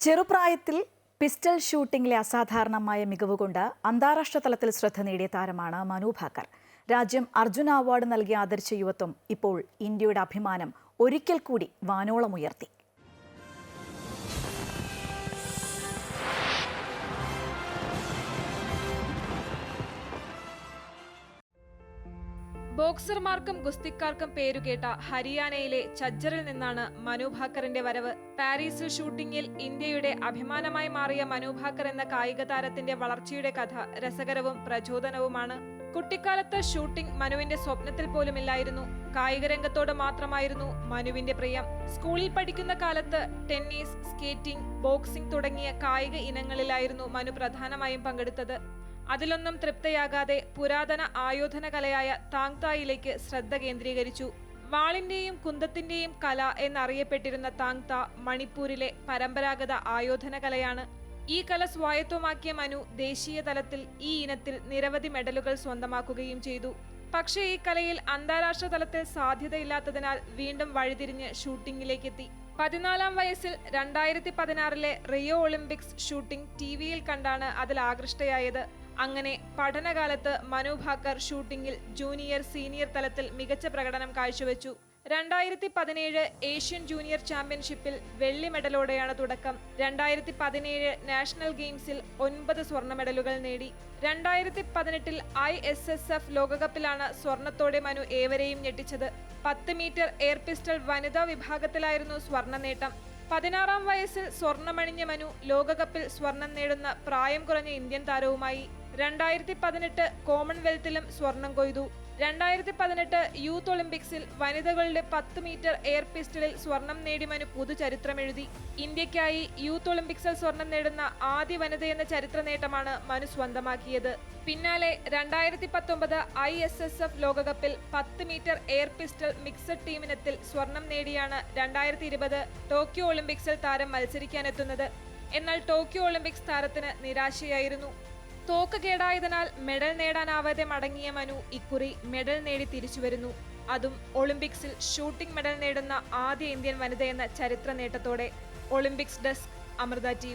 ചെറുപ്രായത്തിൽ പിസ്റ്റൾ ഷൂട്ടിംഗിലെ അസാധാരണമായ മികവുകൊണ്ട് അന്താരാഷ്ട്ര തലത്തിൽ ശ്രദ്ധ നേടിയ താരമാണ് മനു ഭാക്കർ. രാജ്യം അർജുന അവാർഡ് നൽകി ആദരിച്ച യുവത്വം ഇപ്പോൾ ഇന്ത്യയുടെ അഭിമാനം ഒരിക്കൽ കൂടി വാനോളമുയർത്തി ബോക്സർമാർക്കും ഗുസ്തിക്കാർക്കും പേരുകേട്ട ഹരിയാനയിലെ ചജ്ജറിൽ നിന്നാണ് മനുഭാക്കറിന്റെ വരവ്. പാരീസിൽ ഷൂട്ടിംഗിൽ ഇന്ത്യയുടെ അഭിമാനമായി മാറിയ മനുഭാക്കർ എന്ന കായിക താരത്തിന്റെ വളർച്ചയുടെ കഥ രസകരവും പ്രചോദനവുമാണ്. കുട്ടിക്കാലത്ത് ഷൂട്ടിംഗ് മനുവിന്റെ സ്വപ്നത്തിൽ പോലുമില്ലായിരുന്നു. കായിക രംഗത്തോട് മാത്രമായിരുന്നു മനുവിന്റെ പ്രിയം. സ്കൂളിൽ പഠിക്കുന്ന കാലത്ത് ടെന്നീസ് സ്കേറ്റിംഗ് ബോക്സിംഗ് തുടങ്ങിയ കായിക ഇനങ്ങളിലായിരുന്നു മനു പ്രധാനമായും പങ്കെടുത്തത്. അതിലൊന്നും തൃപ്തയാകാതെ പുരാതന ആയോധന കലയായ താങ്തായിലേക്ക് ശ്രദ്ധ കേന്ദ്രീകരിച്ചു. വാളിന്റെയും കുന്തത്തിന്റെയും കല എന്നറിയപ്പെട്ടിരുന്ന താങ്ത മണിപ്പൂരിലെ പരമ്പരാഗത ആയോധന കലയാണ് ഈ കല സ്വായത്തമാക്കിയ മനു ദേശീയ തലത്തിൽ ഈ ഇനത്തിൽ നിരവധി മെഡലുകൾ സ്വന്തമാക്കുകയും ചെയ്തു. പക്ഷേ ഈ കലയിൽ അന്താരാഷ്ട്ര തലത്തിൽ സാധ്യതയില്ലാത്തതിനാൽ വീണ്ടും വഴിതിരിഞ്ഞ് ഷൂട്ടിംഗിലേക്കെത്തി പതിനാലാം വയസ്സിൽ രണ്ടായിരത്തി പതിനാറിലെ റിയോ ഒളിമ്പിക്സ് ഷൂട്ടിംഗ് ടി വിയിൽ കണ്ടാണ് അതിൽ ആകൃഷ്ടയായത്. അങ്ങനെ പഠനകാലത്ത് മനുഭാക്കർ ഷൂട്ടിംഗിൽ ജൂനിയർ സീനിയർ തലത്തിൽ മികച്ച പ്രകടനം കാഴ്ചവെച്ചു. രണ്ടായിരത്തി പതിനേഴ് ഏഷ്യൻ ജൂനിയർ ചാമ്പ്യൻഷിപ്പിൽ വെള്ളി മെഡലോടെയാണ് തുടക്കം. രണ്ടായിരത്തി പതിനേഴ് നാഷണൽ ഗെയിംസിൽ ഒൻപത് സ്വർണ മെഡലുകൾ നേടി. രണ്ടായിരത്തി പതിനെട്ടിൽ ഐ എസ് എസ് എഫ് ലോകകപ്പിലാണ് സ്വർണത്തോടെ മനു ഏവരെയും ഞെട്ടിച്ചത്. പത്ത് മീറ്റർ എയർ പിസ്റ്റൾ വനിതാ വിഭാഗത്തിലായിരുന്നു സ്വർണ നേട്ടം. പതിനാറാം വയസ്സിൽ സ്വർണമണിഞ്ഞ മനു ലോകകപ്പിൽ സ്വർണം നേടുന്ന പ്രായം കുറഞ്ഞ ഇന്ത്യൻ താരവുമായി. രണ്ടായിരത്തി പതിനെട്ട് കോമൺവെൽത്തിലും സ്വർണം കൊയ്തു. രണ്ടായിരത്തി പതിനെട്ട് യൂത്ത് ഒളിമ്പിക്സിൽ വനിതകളുടെ പത്ത് മീറ്റർ എയർ പിസ്റ്റളിൽ സ്വർണം നേടി മനു പുതുചരിത്രമെഴുതി. ഇന്ത്യക്കായി യൂത്ത് ഒളിമ്പിക്സിൽ സ്വർണം നേടുന്ന ആദ്യ വനിതയെന്ന ചരിത്ര നേട്ടമാണ് മനു സ്വന്തമാക്കിയത്. പിന്നാലെ രണ്ടായിരത്തി പത്തൊമ്പത് ഐ എസ് എസ് എഫ് ലോകകപ്പിൽ പത്ത് മീറ്റർ എയർ പിസ്റ്റൾ മിക്സഡ് ടീമിനത്തിൽ സ്വർണം നേടിയാണ് രണ്ടായിരത്തി ഇരുപത് ടോക്കിയോ ഒളിമ്പിക്സിൽ താരം മത്സരിക്കാനെത്തുന്നത്. എന്നാൽ ടോക്കിയോ ഒളിമ്പിക്സ് താരത്തിന് നിരാശയായിരുന്നു. തോക്ക് കേടായതിനാൽ മെഡൽ നേടാനാവാതെ മടങ്ങിയ മനു ഇക്കുറി മെഡൽ നേടി തിരിച്ചുവരുന്നു അതും ഒളിമ്പിക്സിൽ ഷൂട്ടിംഗ് മെഡൽ നേടുന്ന ആദ്യ ഇന്ത്യൻ വനിതയെന്ന ചരിത്ര നേട്ടത്തോടെ ഒളിമ്പിക്സ് ഡെസ്ക് അമൃത ടി